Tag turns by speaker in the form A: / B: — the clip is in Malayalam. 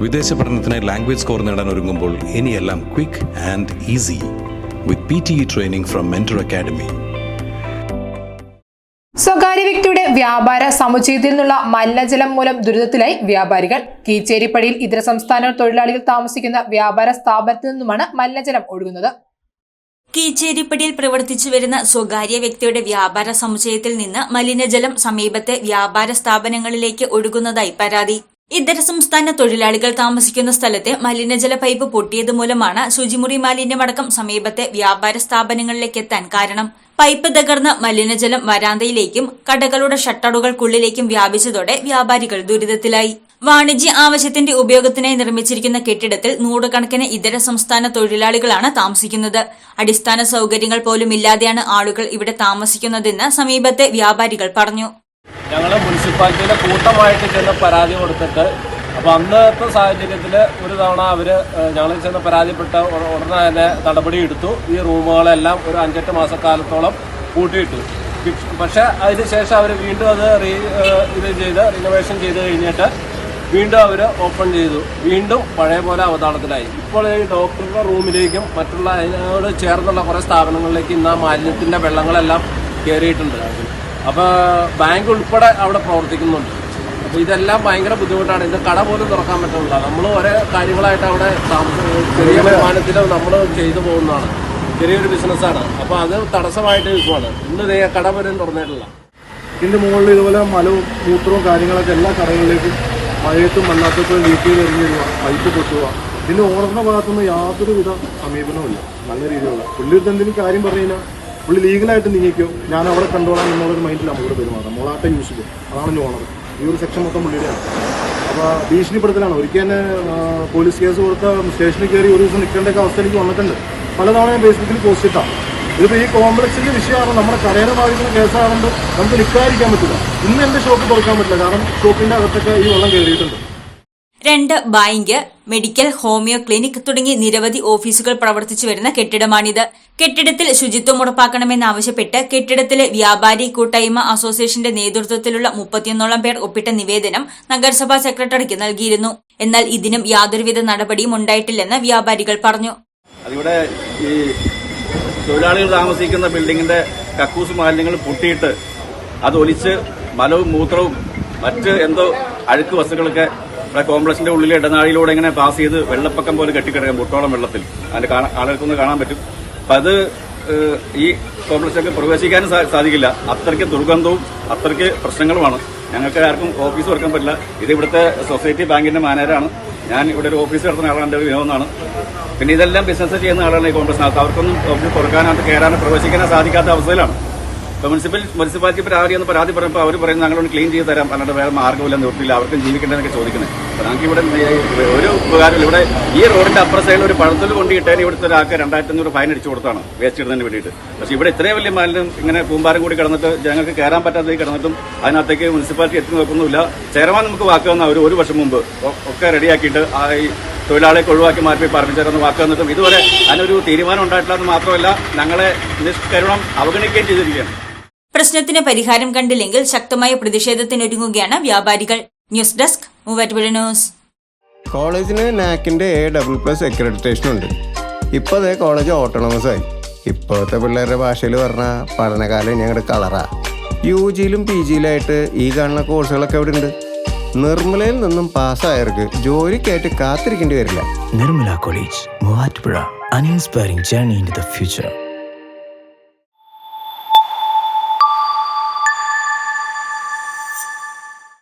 A: വിദേശ പഠനത്തിന് ലാംഗ്വേജ് സ്കോർ നേടാൻ ഒരുങ്ങുമ്പോൾ ഇനിയെല്ലാം quick and easy with P T E training from mentor academy
B: സ്വകാര്യ വ്യക്തിയുടെ വ്യാപാര സമുച്ചയത്തിൽ നിന്നുള്ള മലിനജലം മൂലം ദുരിതത്തിലായി വ്യാപാരികൾ. കീച്ചേരിപ്പടിയിൽ ഇതര സംസ്ഥാന തൊഴിലാളികൾ താമസിക്കുന്ന വ്യാപാര സ്ഥാപനത്തിൽ നിന്നുമാണ് മലിനജലം ഒഴുകുന്നത്.
C: കീച്ചേരിപ്പടിയിൽ പ്രവർത്തിച്ചു വരുന്ന സ്വകാര്യ വ്യക്തിയുടെ വ്യാപാര സമുച്ചയത്തിൽ നിന്ന് മലിനജലം സമീപത്തെ വ്യാപാര സ്ഥാപനങ്ങളിലേക്ക് ഒഴുകുന്നതായി പരാതി. ഇതര സംസ്ഥാന തൊഴിലാളികൾ താമസിക്കുന്ന സ്ഥലത്തെ മലിനജല പൈപ്പ് പൊട്ടിയത് മൂലമാണ് ശുചിമുറി മാലിന്യമടക്കം സമീപത്തെ വ്യാപാര സ്ഥാപനങ്ങളിലേക്ക് എത്താൻ കാരണം. പൈപ്പ് തകർന്ന് മലിനജലം വരാന്തയിലേക്കും കടകളുടെ ഷട്ടറുകൾക്കുള്ളിലേക്കും വ്യാപിച്ചതോടെ വ്യാപാരികൾ ദുരിതത്തിലായി. വാണിജ്യ ആവശ്യത്തിന്റെ ഉപയോഗത്തിനായി നിർമ്മിച്ചിരിക്കുന്ന കെട്ടിടത്തിൽ നൂറുകണക്കിന് ഇതര സംസ്ഥാന തൊഴിലാളികളാണ് താമസിക്കുന്നത്. അടിസ്ഥാന സൗകര്യങ്ങൾ പോലും ഇല്ലാതെയാണ് ആളുകൾ ഇവിടെ താമസിക്കുന്നതെന്ന് സമീപത്തെ വ്യാപാരികൾ പറഞ്ഞു.
D: ഞങ്ങൾ മുനിസിപ്പാലിറ്റിയിലെ കൂട്ടമായിട്ട് ചെന്ന് പരാതി കൊടുത്തിട്ട് അപ്പോൾ അന്നത്തെ സാഹചര്യത്തിൽ ഒരു തവണ അവർ ഞങ്ങൾ ചെന്ന് പരാതിപ്പെട്ട ഉടനെ തന്നെ നടപടി എടുത്തു. ഈ റൂമുകളെല്ലാം ഒരു അഞ്ചെട്ട് മാസക്കാലത്തോളം കൂട്ടിയിട്ടു പക്ഷേ അതിന് ശേഷം അവർ വീണ്ടും അത് റീ ഇത് ചെയ്ത് റിനോവേഷൻ ചെയ്ത് കഴിഞ്ഞിട്ട് വീണ്ടും അവർ ഓപ്പൺ ചെയ്തു. വീണ്ടും പഴയ പോലെ അവതാളത്തിലായി. ഇപ്പോൾ ഈ ഡോക്ടറുടെ റൂമിലേക്കും മറ്റുള്ള അതിനോട് ചേർന്നുള്ള കുറേ സ്ഥാപനങ്ങളിലേക്ക് ഇന്ന് ആ മാലിന്യത്തിന്റെ വെള്ളങ്ങളെല്ലാം കയറിയിട്ടുണ്ട് അപ്പോൾ ബാങ്ക് ഉൾപ്പെടെ അവിടെ പ്രവർത്തിക്കുന്നുണ്ട്. അപ്പോൾ ഇതെല്ലാം ഭയങ്കര ബുദ്ധിമുട്ടാണ്. ഇത് കട പോലും തുറക്കാൻ പറ്റുന്നില്ല നമ്മൾ ഓരോ കാര്യങ്ങളായിട്ട് അവിടെ ചെറിയ വരുമാനത്തിൽ നമ്മൾ ചെയ്തു പോകുന്നതാണ്. ചെറിയൊരു ബിസിനസ്സാണ്. അപ്പോൾ അത് തടസ്സമായിട്ട് നിൽക്കുവാണ്. ഇന്ന് കട പോലും തുറന്നിട്ടില്ല.
E: ഇതിന്റെ മുകളിൽ ഇതുപോലെ മലവും മൂത്രവും കാര്യങ്ങളൊക്കെ എല്ലാ കടകളിലേക്കും മഴയത്തും അല്ലാത്തപ്പോൾ വീട്ടിൽ എറിഞ്ഞിടുക പൈപ്പ് പൊട്ടുക. ഇതിന്റെ ഓണറിന്റെ ഭാഗത്തുനിന്ന് യാതൊരുവിധ സമീപനവും ഇല്ല. നല്ല രീതിയിലുള്ള പുള്ളി എന്തെങ്കിലും കാര്യം പറഞ്ഞു കഴിഞ്ഞാൽ പുള്ളി ലീഗലായിട്ട് നീങ്ങിക്കോ ഞാൻ അവിടെ കണ്ടോളാം എന്നുള്ളൊരു മൈൻഡിലാണ് ഇവിടെ പെരുമാറാം മോളാട്ടെ യൂസ് ചെയ്യും. അതാണ് ഓണർ ഈ ഒരു സെക്ഷൻ മൊത്തം പുള്ളിയുടെയാണ് അപ്പോൾ ഭീഷണിപ്പെടുത്തലാണ്. ഒരിക്കൽ തന്നെ പോലീസ് കേസ് കൊടുത്ത സ്റ്റേഷനിൽ കയറി ഒരു ദിവസം നിൽക്കേണ്ട അവസ്ഥ എനിക്ക് വന്നിട്ടുണ്ട്. പലതവണ ഞാൻ ഫേസ്ബുക്കിൽ പോസ്റ്റ് ഇട്ടാണ് ഇതിപ്പോൾ ഈ കോംപ്ലക്സിന്റെ വിഷയമാണ്. നമ്മുടെ കടയെ ബാധിക്കുന്ന കേസാകുമ്പോൾ നമുക്ക് നിൽക്കാതിരിക്കാൻ പറ്റില്ല. ഇന്ന് എന്റെ ഷോപ്പ് തുറക്കാൻ പറ്റില്ല. കാരണം ഷോപ്പിന്റെ അകത്തൊക്കെ ഈ വെള്ളം കയറിയിട്ടുണ്ട്.
C: രണ്ട് ബാങ്ക് മെഡിക്കൽ ഹോമിയോ ക്ലിനിക് തുടങ്ങി നിരവധി ഓഫീസുകൾ പ്രവർത്തിച്ചു വരുന്ന കെട്ടിടമാണിത്. കെട്ടിടത്തിൽ ശുചിത്വം ഉറപ്പാക്കണമെന്നാവശ്യപ്പെട്ട് കെട്ടിടത്തിലെ വ്യാപാരി കൂട്ടായ്മ അസോസിയേഷന്റെ നേതൃത്വത്തിലുള്ള മുപ്പത്തിയൊന്നോളം പേർ ഒപ്പിട്ട നിവേദനം നഗരസഭാ സെക്രട്ടറിക്ക് നൽകിയിരുന്നു. എന്നാൽ ഇതിനും യാതൊരുവിധ നടപടിയും ഉണ്ടായിട്ടില്ലെന്ന് വ്യാപാരികൾ പറഞ്ഞു.
F: അതിവിടെ ഈ തൊഴിലാളികൾ താമസിക്കുന്ന ബിൽഡിങ്ങിന്റെ കക്കൂസ് മാലിന്യങ്ങൾ പൊട്ടിയിട്ട് അത് ഒലിച്ച് മലവും മൂത്രവും മറ്റ് എന്തോ അഴുക്ക് വസ്തുക്കളൊക്കെ ഇവിടെ കോംപ്ലക്സിന്റെ ഉള്ളിൽ ഇടനാഴിയിലൂടെ ഇങ്ങനെ പാസ് ചെയ്ത് വെള്ളപ്പൊക്കം പോലെ കെട്ടിക്കിടക്കാം മുട്ടോളം വെള്ളത്തിൽ. അതിന്റെ ആളുകൾക്കൊന്ന് കാണാൻ പറ്റും. അപ്പൊ അത് ഈ കോംപ്ലക്സിലൊക്കെ പ്രവേശിക്കാനും സാധിക്കില്ല. അത്രയ്ക്ക് ദുർഗന്ധവും അത്രയ്ക്ക് പ്രശ്നങ്ങളുമാണ്. ഞങ്ങൾക്ക് ആർക്കും ഓഫീസ് തുറക്കാൻ പറ്റില്ല. ഇത് ഇവിടുത്തെ സൊസൈറ്റി ബാങ്കിന്റെ മാനേജറാണ്. ഞാൻ ഇവിടെ ഒരു ഓഫീസ് നടത്തുന്ന ആളാണ് എന്റെ വിനോദമാണ്. പിന്നെ ഇതെല്ലാം ബിസിനസ് ചെയ്യുന്ന ആളാണ് ഈ കോൺഗ്രസിനകത്ത് അവർക്കൊന്നും ഓഫീസ് തുറക്കാനോ കയറാനോ പ്രവേശിക്കാനോ സാധിക്കാത്ത അവസ്ഥയിലാണ്. ഇപ്പോൾ മുനിസിപ്പൽ മുനിസിപ്പാലിറ്റി പരാതി എന്ന് പരാതി പറയുമ്പോൾ അവർ പറയുന്നത് ഞങ്ങളൊന്ന് ക്ലീൻ ചെയ്ത് തരാം. അല്ലാണ്ട് വേറെ മാർഗമില്ല നിർത്തിയില്ല അവർക്കും ജീവിക്കേണ്ടതെന്നൊക്കെ ചോദിക്കുന്നത് അപ്പോൾ ഞങ്ങൾക്ക് ഇവിടെ ഒരു ഉപകാരമില്ല. ഇവിടെ ഈ റോഡിന്റെ അപ്പുറ സൈഡിൽ ഒരു പഴത്തിൽ കിട്ടാൻ ഇവിടുത്തെ ഒരാൾക്ക് രണ്ടായിരത്തി അഞ്ഞൂറ് ഫൈൻ അടിച്ചു കൊടുത്താണ് വേസ്റ്റ് ഇടുന്നതിന് വേണ്ടിയിട്ട്. പക്ഷേ ഇവിടെ ഇത്രയും വലിയ മാലിന്യം ഇങ്ങനെ കൂമ്പാരം കൂടി കിടന്നിട്ട് ജനങ്ങൾക്ക് കയറാൻ പറ്റാതെ കിടന്നിട്ടും അതിനകത്തേക്ക് മുനിസിപ്പാലിറ്റി എത്തി നോക്കുന്നില്ല ചേരമാൻ നമുക്ക് വാക്ക് തന്ന ഒരു ഒരു വർഷം മുമ്പ് ഒക്കെ റെഡിയാക്കിയിട്ട് ആ ഈ തൊഴിലാളിയെ ഒഴിവാക്കി മാറ്റി പറപ്പിച്ചേരെന്ന് വാക്ക് തന്നിട്ടും ഇതുവരെ അതിനൊരു തീരുമാനം ഉണ്ടായിട്ടില്ല എന്ന് മാത്രമല്ല ഞങ്ങളെ നിഷ്കരുണം അവഗണിക്കുകയും ചെയ്തിരിക്കുകയാണ്.
C: പ്രശ്നത്തിന് പരിഹാരം കണ്ടില്ലെങ്കിൽ ശക്തമായ പ്രതിഷേധത്തിനൊരുങ്ങുകയാണ് വ്യാപാരികൾ. News desk Muvattupuzha news.
G: കോളേജിന് നാക്കിന്റെ എ ഡബിൾ പ്ലസ് അക്രഡിറ്റേഷൻ ഉണ്ട്. ഇപ്പോൾ അതേ കോളേജ് ഓട്ടോണമസ് ആയി. ഇപ്പോഴത്തെ പിള്ളേരുടെ ഭാഷയിൽ പറഞ്ഞാൽ പഠനകാലം ഞങ്ങളുടെ കളറാ. യു ജിയിലും പി ജിയിലായിട്ട് ഈ കാണുന്ന കോഴ്സുകളൊക്കെ എവിടെ ഉണ്ട് നിർമ്മലയിൽ നിന്നും പാസ്സായവർക്ക് ജോലിക്കായിട്ട് കാത്തിരിക്കേണ്ടി വരില്ല.
H: Nirmala college Muvattupuzha. An inspiring journey in the future.